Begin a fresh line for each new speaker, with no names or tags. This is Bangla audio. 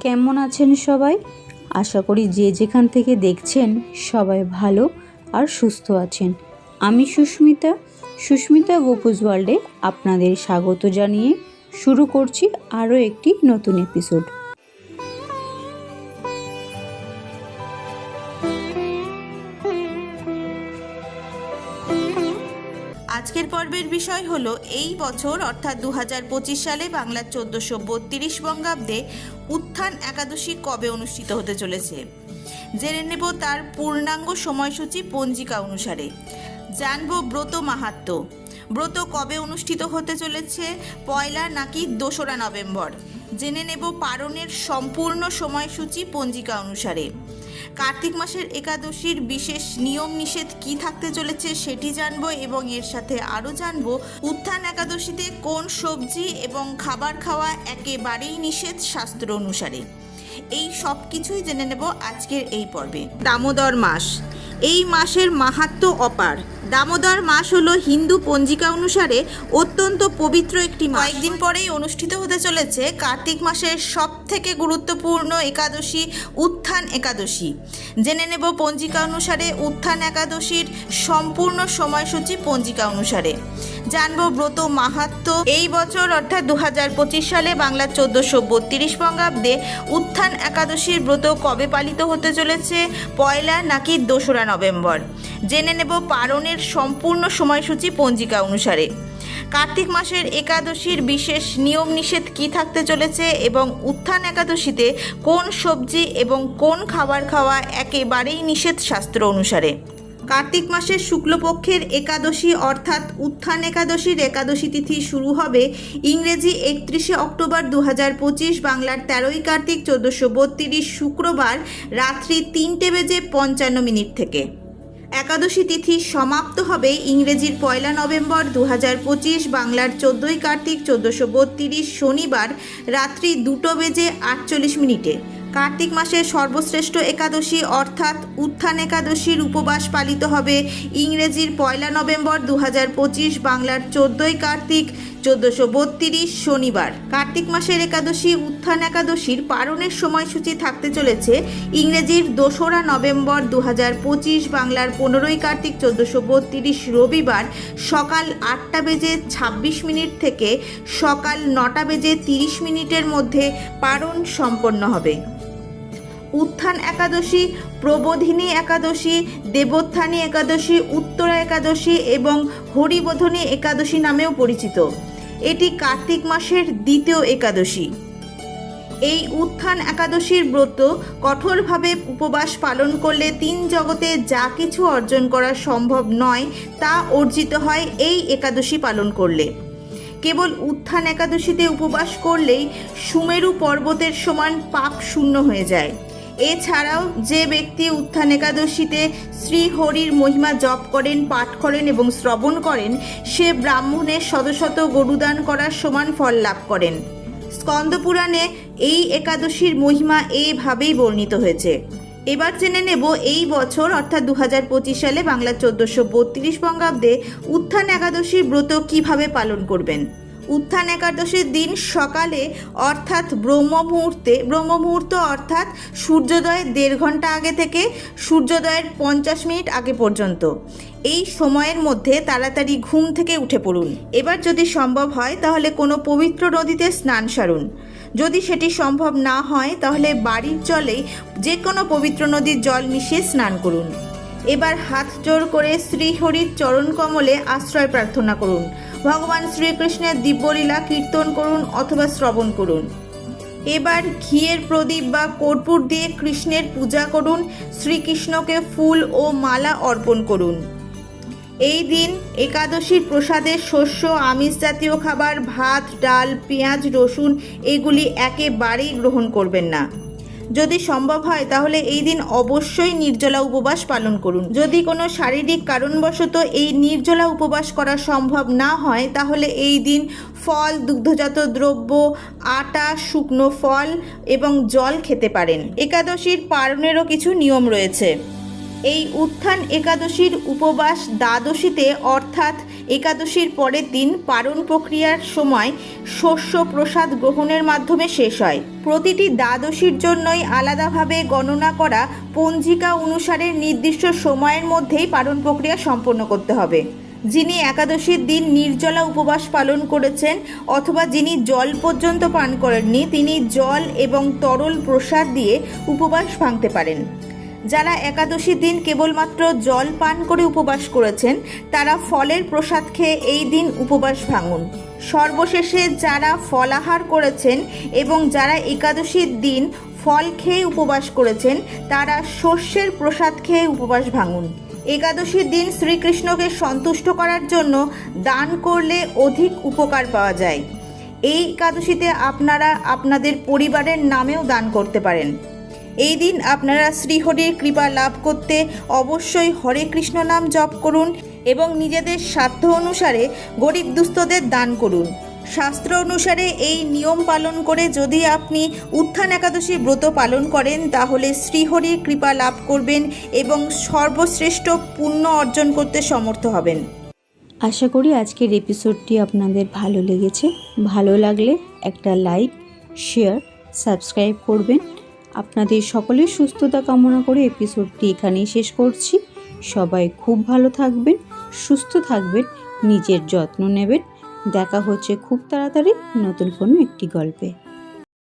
কেমন আছেন সবাই? আশা করি যে যেখান থেকে দেখছেন সবাই ভালো আর সুস্থ আছেন। আমি সুস্মিতা সুস্মিতা গোপুজ ওয়ার্ল্ডে আপনাদের স্বাগত জানিয়ে শুরু করছি আরও একটি নতুন এপিসোড।
বিষয় হলো, এই বছর, অর্থাৎ দু হাজার পঁচিশ সালে বাংলার চোদ্দোশো বত্রিশ বঙ্গাব্দে উত্থান একাদশী কবে অনুষ্ঠিত হতে চলেছে? জেনে নেব তার পূর্ণাঙ্গ সময়সূচি পঞ্জিকা অনুসারে। জানব ব্রত মাহাত্ম্য ব্রত কবে অনুষ্ঠিত হতে চলেছে? পয়লা নাকি দোসরা নভেম্বর? জেনে নেব পারণের সম্পূর্ণ সময়সূচি পঞ্জিকা অনুসারে। কার্তিক মাসের একাদশীর বিশেষ নিয়ম নিষেধ কি থাকতে চলেছে সেটি জানব এবং এর সাথে আরও জানব উত্থান একাদশীতে কোন সবজি এবং খাবার খাওয়া একেবারেই নিষেধ শাস্ত্র অনুসারে। এই সব কিছুই জেনে নেব আজকের এই পর্বে। দামোদর মাস। এই মাসের মাহাত্ম্য অপার। দামোদর মাস হলো হিন্দু পঞ্জিকা অনুসারে অত্যন্ত পবিত্র একটি মাস। কয়েকদিন পরেই অনুষ্ঠিত হতে চলেছে কার্তিক মাসের সব থেকে গুরুত্বপূর্ণ একাদশী উত্থান একাদশী। জেনে নেব পঞ্জিকা অনুসারে উত্থান একাদশীর সম্পূর্ণ সময়সূচি পঞ্জিকা অনুসারে। জানব ব্রত মাহাত্ম্য এই বছর অর্থাৎ দু হাজার পঁচিশ সালে বাংলার চোদ্দোশো বত্রিশ বঙ্গাব্দে উত্থান একাদশীর ব্রত কবে পালিত হতে চলেছে? পয়লা নাকি দোসরা নভেম্বর? জেনে নেব পারণের সম্পূর্ণ সময়সূচি পঞ্জিকা অনুসারে। কার্তিক মাসের একাদশীর বিশেষ নিয়ম নিষেধ কি থাকতে চলেছে এবং উত্থান একাদশীতে কোন সবজি এবং কোন খাবার খাওয়া একেবারেই নিষেধ শাস্ত্র অনুসারে? কার্তিক মাসের শুক্লপক্ষের একাদশী অর্থাৎ উত্থান একাদশীর একাদশী তিথি শুরু হবে ইংরেজি একত্রিশে অক্টোবর দু বাংলার তেরোই কার্তিক চোদ্দোশো বত্রিশ শুক্রবার রাত্রি তিনটে বেজে পঞ্চান্ন মিনিট থেকে। একাদশী তিথি সমাপ্ত হবে ইংরেজির পয়লা নভেম্বর দু বাংলার চোদ্দোই কার্তিক চোদ্দোশো শনিবার রাত্রি দুটো বেজে আটচল্লিশ মিনিটে। কার্তিক মাসের সর্বশ্রেষ্ঠ একাদশী অর্থাৎ উত্থান একাদশীর উপবাস পালিত হবে ইংরেজির পয়লা নভেম্বর দু বাংলার চোদ্দোই কার্তিক। চোদ্দোশো বত্রিশ শনিবার। কার্তিক মাসের একাদশী, উত্থান একাদশীর পারণের সময়সূচি থাকতে চলেছে। ইংরেজির দোসরা নভেম্বর দু বাংলার পনেরোই কার্তিক চোদ্দোশো বত্রিশ রবিবার সকাল আটটা বেজে ছাব্বিশ মিনিট থেকে সকাল নটা বেজে তিরিশ মিনিটের মধ্যে পারণ সম্পন্ন হবে। উত্থান একাদশী, প্রবোধিনী একাদশী, দেবোত্থানী একাদশী, উত্তরা একাদশী এবং হরিবোধনী একাদশী নামেও পরিচিত। এটি কার্তিক মাসের দ্বিতীয় একাদশী। এই উত্থান একাদশীর ব্রত কঠোরভাবে উপবাস পালন করলে তিন জগতে যা কিছু অর্জন করা সম্ভব নয় তা অর্জিত হয় এই একাদশী পালন করলে। কেবল উত্থান একাদশীতে উপবাস করলেই সুমেরু পর্বতের সমান পাপ শূন্য হয়ে যায়। এছাড়াও যে ব্যক্তি উত্থান একাদশীতে শ্রীহরির মহিমা জপ করেন, পাঠ করেন এবং শ্রবণ করেন, সে ব্রাহ্মণের শত শত গরুদান করার সমান ফল লাভ করেন। স্কন্দপুরাণে এই একাদশীর মহিমা এইভাবেই বর্ণিত হয়েছে। এবার জেনে নেব এই বছর, অর্থাৎ দু হাজার পঁচিশ সালে বাংলা চোদ্দোশো বত্রিশ বঙ্গাব্দে উত্থান একাদশীর ব্রত কীভাবে পালন করবেন। উত্থান একাদশীর দিন সকালে অর্থাৎ ব্রহ্ম মুহূর্তে ব্রহ্ম মুহূর্ত অর্থাৎ সূর্যোদয়ের দেড় ঘণ্টা আগে থেকে সূর্যোদয়ের পঞ্চাশ মিনিট আগে পর্যন্ত। এই সময়ের মধ্যে তাড়াতাড়ি ঘুম থেকে উঠে পড়ুন। এবার যদি সম্ভব হয়, তাহলে কোনো পবিত্র নদীতে স্নান সারুন। যদি সেটি সম্ভব না হয়, তাহলে বাড়ির জলেই যে কোনো পবিত্র নদীর জল মিশিয়ে স্নান করুন। এবার হাত জোর করে শ্রীহরির চরণ কমলে আশ্রয় প্রার্থনা করুন। ভগবান শ্রীকৃষ্ণের দিব্যলীলা কীর্তন করুন অথবা শ্রবণ করুন। এবার ঘিয়ের প্রদীপ বা কর্পূর দিয়ে কৃষ্ণের পূজা করুন, শ্রীকৃষ্ণকে ফুল ও মালা অর্পণ করুন। এই দিন একাদশীর প্রসাদে শস্য, আমিষ জাতীয় খাবার, ভাত, ডাল, পেঁয়াজ, রসুন, এগুলি একেবারেই গ্রহণ করবেন না। যদি সম্ভব হয়, তাহলে এই দিন অবশ্যই নির্জলা উপবাস পালন করুন। যদি কোনো শারীরিক কারণবশত এই নির্জলা উপবাস করা সম্ভব না হয়, তাহলে এই দিন ফল, দুগ্ধজাত দ্রব্য, আটা, শুকনো ফল এবং জল খেতে পারেন। একাদশীর পালনেরও কিছু নিয়ম রয়েছে। এই উত্থান একাদশীর উপবাস দ্বাদশীতে অর্থাৎ একাদশীর পরের দিন পালন প্রক্রিয়ার সময় শস্য প্রসাদ গ্রহণের মাধ্যমে শেষ হয়। প্রতিটি দ্বাদশীর জন্যই আলাদাভাবে গণনা করা পঞ্জিকা অনুসারে নির্দিষ্ট সময়ের মধ্যেই পালন প্রক্রিয়া সম্পন্ন করতে হবে। যিনি একাদশীর দিন নির্জলা উপবাস পালন করেছেন অথবা যিনি জল পর্যন্ত পান করেননি, তিনি জল এবং তরল প্রসাদ দিয়ে উপবাস ভাঙতে পারেন। যারা একাদশীর দিন কেবলমাত্র জল পান করে উপবাস করেছেন, তারা ফলের প্রসাদ খেয়ে এই দিন উপবাস ভাঙুন। সর্বশেষে যারা ফলাহার করেছেন এবং যারা একাদশীর দিন ফল খেয়ে উপবাস করেছেন, তারা শস্যের প্রসাদ খেয়ে উপবাস ভাঙুন। একাদশীর দিন শ্রীকৃষ্ণকে সন্তুষ্ট করার জন্য দান করলে অধিক উপকার পাওয়া যায়। এই একাদশীতে আপনারা আপনাদের পরিবারের নামেও দান করতে পারেন। এই দিন আপনারা শ্রীহরির কৃপা লাভ করতে অবশ্যই হরে কৃষ্ণ নাম জপ করুন এবং নিজেদের সাধ্য অনুসারে গরিব দুস্থদের দান করুন। শাস্ত্র অনুসারে এই নিয়ম পালন করে যদি আপনি উত্থান একাদশী ব্রত পালন করেন, তাহলে শ্রীহরির কৃপা লাভ করবেন এবং সর্বশ্রেষ্ঠ পুণ্য অর্জন করতে সমর্থ হবেন।
আশা করি আজকের এপিসোডটি আপনাদের ভালো লেগেছে। ভালো লাগলে একটা লাইক শেয়ার সাবস্ক্রাইব করবেন। আপনাদের সকলের সুস্থতা কামনা করে এপিসোডটি এখানেই শেষ করছি। সবাই খুব ভালো থাকবেন, সুস্থ থাকবেন, নিজের যত্ন নেবেন। দেখা হচ্ছে খুব তাড়াতাড়ি নতুন কোনো একটি গল্পে।